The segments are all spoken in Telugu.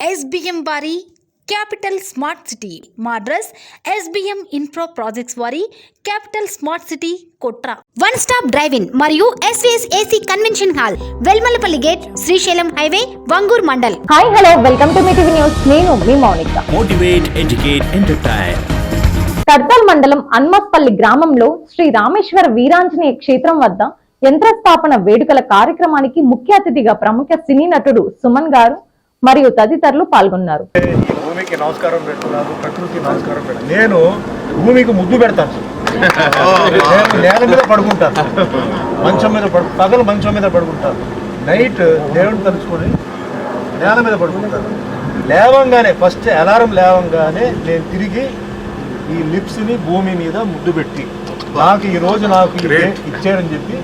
ఎస్బిఎం వారి క్యాపిటల్ స్మార్ట్ సిటీ మా అడ్రస్ ఎస్బిఎం ఇన్ఫ్రా ప్రాజెక్ట్స్ వారి capital smart city Kotra one stop drive in మరియు SVS AC convention hall Velmalapalli gate Srisailam highway Vangoor mandal hi hello welcome to me TV news నేను మీ Mounika. Motivate, educate, entertain. Kadthal మండలం అన్మస్పల్లి గ్రామంలో శ్రీ రామేశ్వర వీరాంజనేయ క్షేత్రం వద్ద యంత్రస్థాపన వేడుకల కార్యక్రమానికి ముఖ్య అతిథిగా ప్రముఖ సినీ నటుడు సుమన్ గారు మరియు తదితరులు పాల్గొన్నారు. ఈ భూమికి నమస్కారం పెడుతున్నాను ప్రకృతికి నమస్కారం పెడుతున్నాను నేను భూమికి ముద్దు పెడతాను. నేల మీద పడుకుంటాను. మంచం మీద పడు పగలు మంచం మీద పడుకుంటాను. నైట్ దేవుడిని తలుచుకొని నేల మీద పడుకుంటాను. లేవంగానే ఫస్ట్ అలారం లేవంగానే నేను తిరిగి ఈ లిప్స్ని భూమి మీద ముద్దు పెట్టి నాకు ఈ రోజు నాకు ఇచ్చారని చెప్పి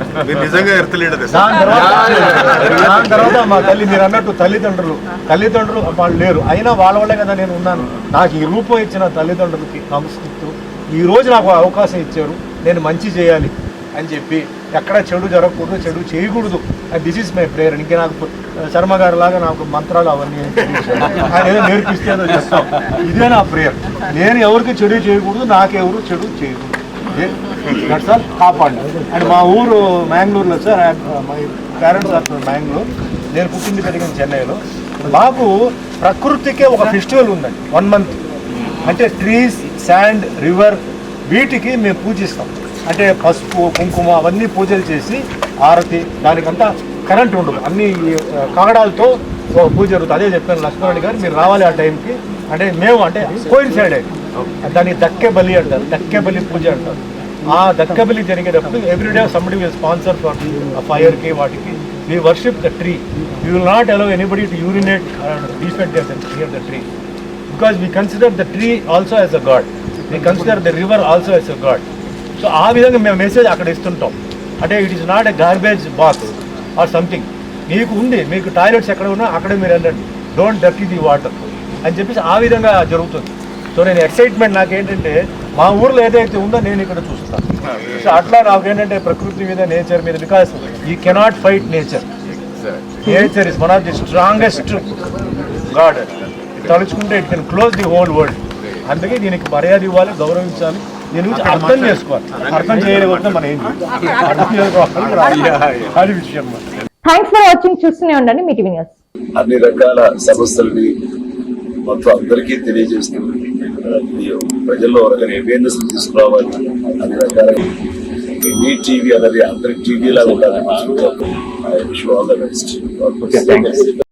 దాని తర్వాత మా తల్లి మీరు అన్నట్టు తల్లిదండ్రులు తల్లిదండ్రులు వాళ్ళు లేరు. అయినా వాళ్ళ వల్లే కదా నేను ఉన్నాను. నాకు ఈ రూపం ఇచ్చిన తల్లిదండ్రులకి నమస్కరిస్తూ ఈ రోజు నాకు అవకాశం ఇచ్చారు. నేను మంచి చేయాలి అని చెప్పి ఎక్కడ చెడు జరగకూడదు చెడు చేయకూడదు. దిస్ ఇస్ మై ప్రేయర్ ఇంకా నాకు శర్మ గారి లాగా నాకు మంత్రాలు అవన్నీ. ఆయన ఏదో నేర్పిస్తే ఏదో చెప్తాం. ఇదే నా ప్రేయర్ నేను ఎవరికి చెడు చేయకూడదు నాకెవరు చెడు చేయకూడదు. దట్స్ ఆల్ కాపాడు. అండ్ మా ఊరు మ్యాంగ్లూర్లో sir my parents are Mangalore నేను పుట్టింది పెరిగిన చెన్నైలో. మాకు ప్రకృతికే ఒక ఫెస్టివల్ ఉందండి. వన్ మంత్ అంటే ట్రీస్ శాండ్ రివర్ వీటికి మేము పూజిస్తాం. అంటే పసుపు కుంకుమ అవన్నీ పూజలు చేసి ఆరతి దానికంతా కరెంట్ ఉండదు. అన్ని కాగడాలతో పూజ జరుగుతుంది. అదే చెప్పాను లక్ష్మణ్ గారు మీరు రావాలి ఆ టైంకి అంటే మేము అంటే కోయిన్సైడ్ దాన్ని దక్కే బలి అంటారు. దక్కే బలి పూజ అంటారు. ఆ దక్కే బలి జరిగేటప్పుడు everyday somebody will sponsor for ఫైర్కి వాటికి. We worship the tree you will not allow anybody to urinate defect here the tree because we consider the tree also as a god we consider the river also as a god so ఆ విధంగా మేము మెసేజ్ అక్కడ ఇస్తుంటాం. అంటే it is not a garbage box or something మీకు ఉంది మీకు టాయిలెట్స్ ఎక్కడ ఉన్నా అక్కడే మీరు వెళ్ళండి. డోంట్ డర్టీ ది వాటర్ అని చెప్పేసి ఆ విధంగా జరుగుతుంది. సో నేను ఎక్సైట్మెంట్ నాకేంటంటే మా ఊర్లో ఏదైతే ఉందో నేను ఇక్కడ చూస్తాను సో అట్లా నాకేంటంటే ప్రకృతి మీద నేచర్ మీద because you cannot fight nature nature is one of the strongest god తలుచుకుంటే it can close the whole world అందుకే దీనికి మర్యాద ఇవ్వాలి గౌరవించాలి. దీని గురించి అర్థం చేసుకోవాలి. అర్థం చేయలేకపోతే మనం ఏం చేయాలి అర్థం చేసుకోవాలి. అది విషయం థ్యాంక్స్ ఫర్ వాచింగ్ చూస్తూనే ఉండండి మీ టీవీ న్యూస్. అన్ని రకాల సమస్యలని మొత్తం అందరికీ తెలియజేస్తూ ఇది ప్రజల్లో ఒక అవేర్నెస్ తీసుకురావాలి. అన్ని రకాలుగా మీ టీవీ అనేది అందరి టీవీ లాగా ఉండాలి. I wish all the best